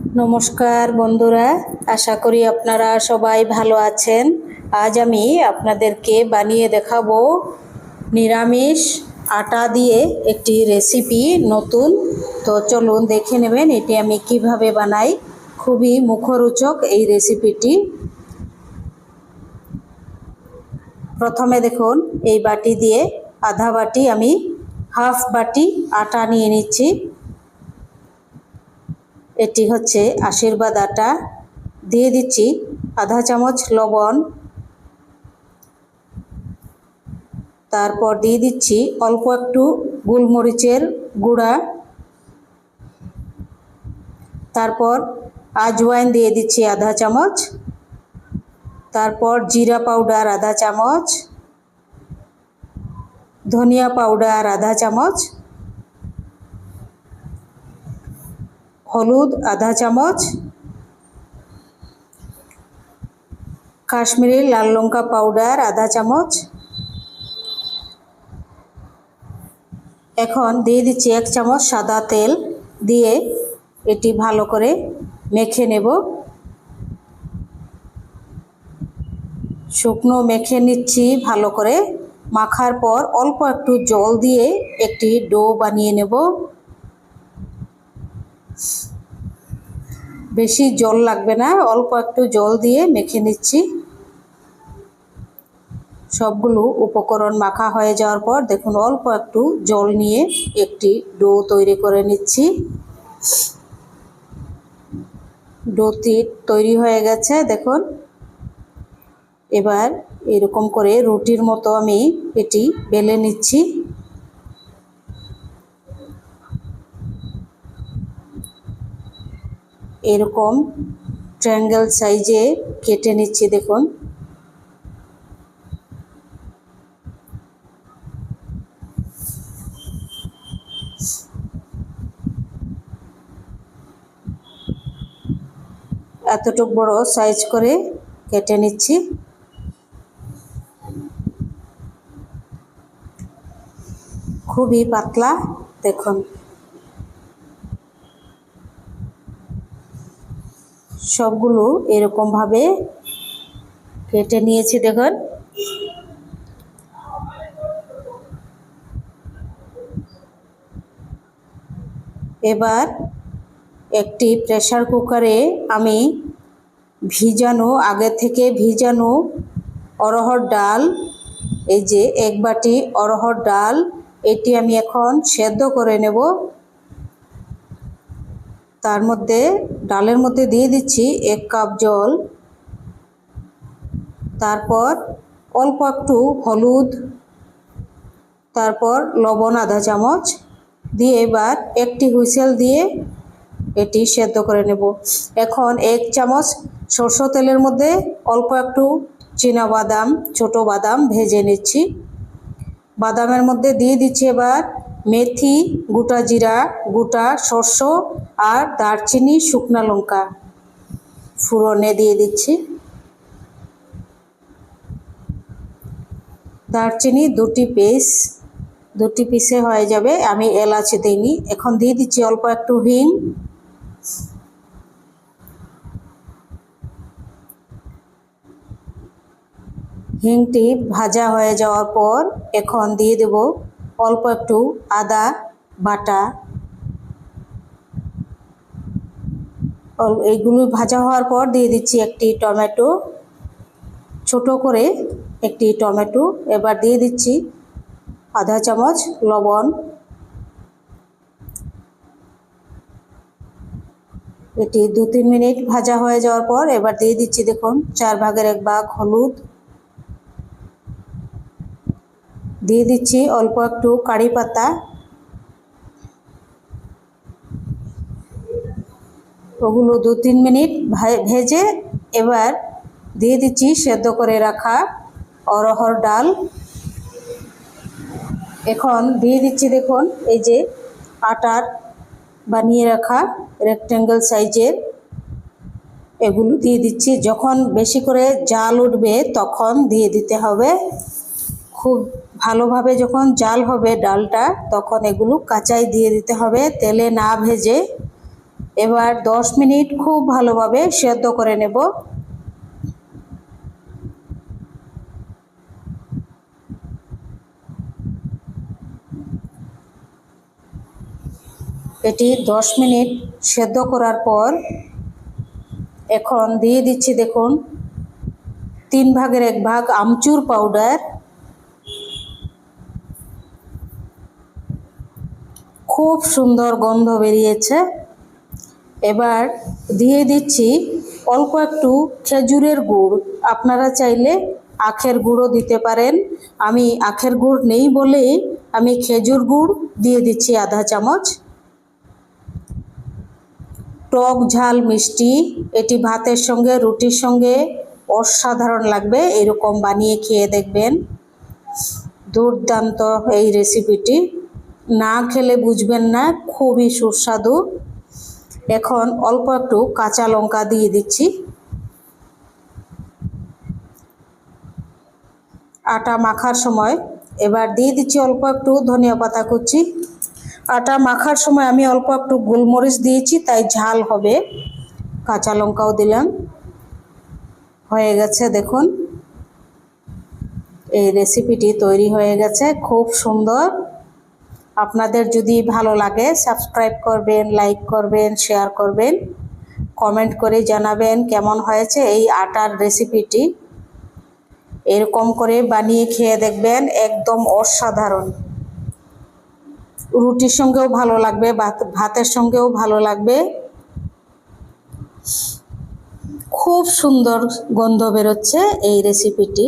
নমস্কার বন্ধুরা, আশা করি আপনারা সবাই ভালো আছেন। আজ আমি আপনাদেরকে বানিয়ে দেখাবো নিরামিষ আটা দিয়ে একটি রেসিপি নতুন। তো চলুন দেখে নেবেন এটি আমি কীভাবে বানাই। খুবই মুখরোচক এই রেসিপিটি প্রথমে দেখুন, এই বাটি দিয়ে আধা বাটি আমি হাফ বাটি আটা নিয়ে নিচ্ছি। এটি হচ্ছে আশীর্বাদ আটা। দিয়ে দিচ্ছি আধা চামচ লবণ। তারপর দিয়ে দিচ্ছি অল্প একটু গোলমরিচের গুঁড়া। তারপর আজওয়াইন দিয়ে দিচ্ছি আধা চামচ। তারপর জিরা পাউডার আধা চামচ। ধনিয়া পাউডার আধা চামচ। হলুদ, আধা চামচ। কাশ্মীরি লাল লঙ্কা পাউডার আধা চামচ। এখন দিয়ে দিচ্ছি এক চামচ সাদা তেল দিয়ে এটি ভালো করে মেখে নেব। শুকনো মেখে নিচ্ছি ভালো করে। মাখার পর অল্প একটু জল দিয়ে একটি ডো বানিয়ে নেব। বেশি জল লাগবে না, অল্প একটু জল দিয়ে মেখে নিচ্ছি। সবগুলো উপকরণ মাখা হয়ে যাওয়ার পর দেখুন, অল্প একটু জল নিয়ে একটি ডো তৈরি করে নিচ্ছি। ডোটি তৈরি হয়ে গেছে, দেখুন। এবার এরকম করে রুটির মতো আমি এটি বেলে নিচ্ছি। এরকম ট্রায়াঙ্গেল সাইজে কেটে নিচ্ছি, দেখুন। এতটুক বড় সাইজ করে কেটে নিচ্ছি। খুবই পাতলা, দেখুন। সবগুলো এরকমভাবে কেটে নিয়েছি, দেখুন। এবার একটি প্রেশার কুকারে আমি ভিজানো, আগে থেকে ভিজানো অরহর ডাল, এই যে এক বাটি অরহর ডাল, এটি আমি এখন সেদ্ধ করে নেব। তার মধ্যে ডালের মধ্যে দিয়ে দিচ্ছি এক কাপ জল। তারপর অল্প একটু হলুদ। তারপর লবণ আধা চামচ দিয়ে এবার একটি হুইসেল দিয়ে এটি সেদ্ধ করে নেব। এখন এক চামচ সরষ তেলের মধ্যে অল্প একটু বাদাম, ছোট বাদাম ভেজে নিচ্ছি। বাদামের মধ্যে দিয়ে দিচ্ছি এবার মেথি, গোটা জিরা, গোটা শস্য আর দারচিনি, শুকনা লঙ্কা ফুরনে দিয়ে দিচ্ছি। দারচিনি দুটি পিস দুটি পিসে হয়ে যাবে। আমি এলাচি দিইনি। এখন দিয়ে দিচ্ছি অল্প একটু হিং। হিংটি ভাজা হয়ে যাওয়ার পর এখন দিয়ে দেব অল্প একটু আদা বাটা এইগুলো ভাজা হওয়ার পর দিয়ে দিচ্ছি একটি টমেটো। ছোট করে একটি টমেটো। এবার দিয়ে দিচ্ছি আধা চামচ লবণ। এটি দু তিন মিনিট ভাজা হয়ে যাওয়ার পর এবার দিয়ে দিচ্ছি দেখুন, চার ভাগের এক ভাগ হলুদ। দিয়ে দিচ্ছি অল্প একটু কারি পাতা। ওগুলো দু তিন মিনিট ভেজে এবার দিয়ে দিচ্ছি সেদ্ধ করে রাখা অরহর ডাল। এখন দিয়ে দিচ্ছি দেখুন, এই যে আটার বানিয়ে রাখা রেক্ট্যাঙ্গেল সাইজের এগুলো দিয়ে দিচ্ছি। যখন বেশি করে জাল উঠবে তখন দিয়ে দিতে হবে। খুব ভালোভাবে যখন জাল হবে ডালটা, তখন এগুলো কাঁচাই দিয়ে দিতে হবে। তেলে না ভেজে এবার দশ মিনিট খুব ভালোভাবে সেদ্ধ করে নেব। এটি দশ মিনিট সেদ্ধ করার পর এখন দিয়ে দিচ্ছি দেখুন, তিন ভাগের এক ভাগ আমচুর পাউডার। খুব সুন্দর গন্ধ বেরিয়েছে। এবার দিয়ে দিচ্ছি অল্প একটু খেজুরের গুড়। আপনারা চাইলে আখের গুঁড়ও দিতে পারেন। আমি আখের গুড় নেই বলেই আমি খেজুর গুড় দিয়ে দিচ্ছি আধা চামচ। টক ঝাল মিষ্টি, এটি ভাতের সঙ্গে, রুটির সঙ্গে অসাধারণ লাগবে, এরকম বানিয়ে খেয়ে দেখবেন। দুর্দান্ত এই রেসিপিটি না খেলে বুঝবেন না, খুবই সুস্বাদু। এখন অল্প একটু কাঁচা লঙ্কা দিয়ে দিচ্ছি। আটা মাখার সময় এবার দিয়ে দিচ্ছি অল্প একটু ধনিয়া পাতা কুচি। আটা মাখার সময় আমি অল্প একটু গোলমরিচ দিয়েছি, তাই ঝাল হবে। কাঁচা লঙ্কাও দিলাম। হয়ে গেছে, দেখুন। এই রেসিপিটি তৈরি হয়ে গেছে, খুব সুন্দর। আপনাদের যদি ভালো লাগে সাবস্ক্রাইব করবেন লাইক করবেন শেয়ার করবেন কমেন্ট করে জানাবেন কেমন হয়েছে এই আটার রেসিপিটি এরকম করে বানিয়ে খেয়ে দেখবেন, একদম অসাধারণ। রুটির সঙ্গেও ভালো লাগবে ভাতের সঙ্গেও ভালো লাগবে। খুব সুন্দর গন্ধ বেরোচ্ছে এই রেসিপিটি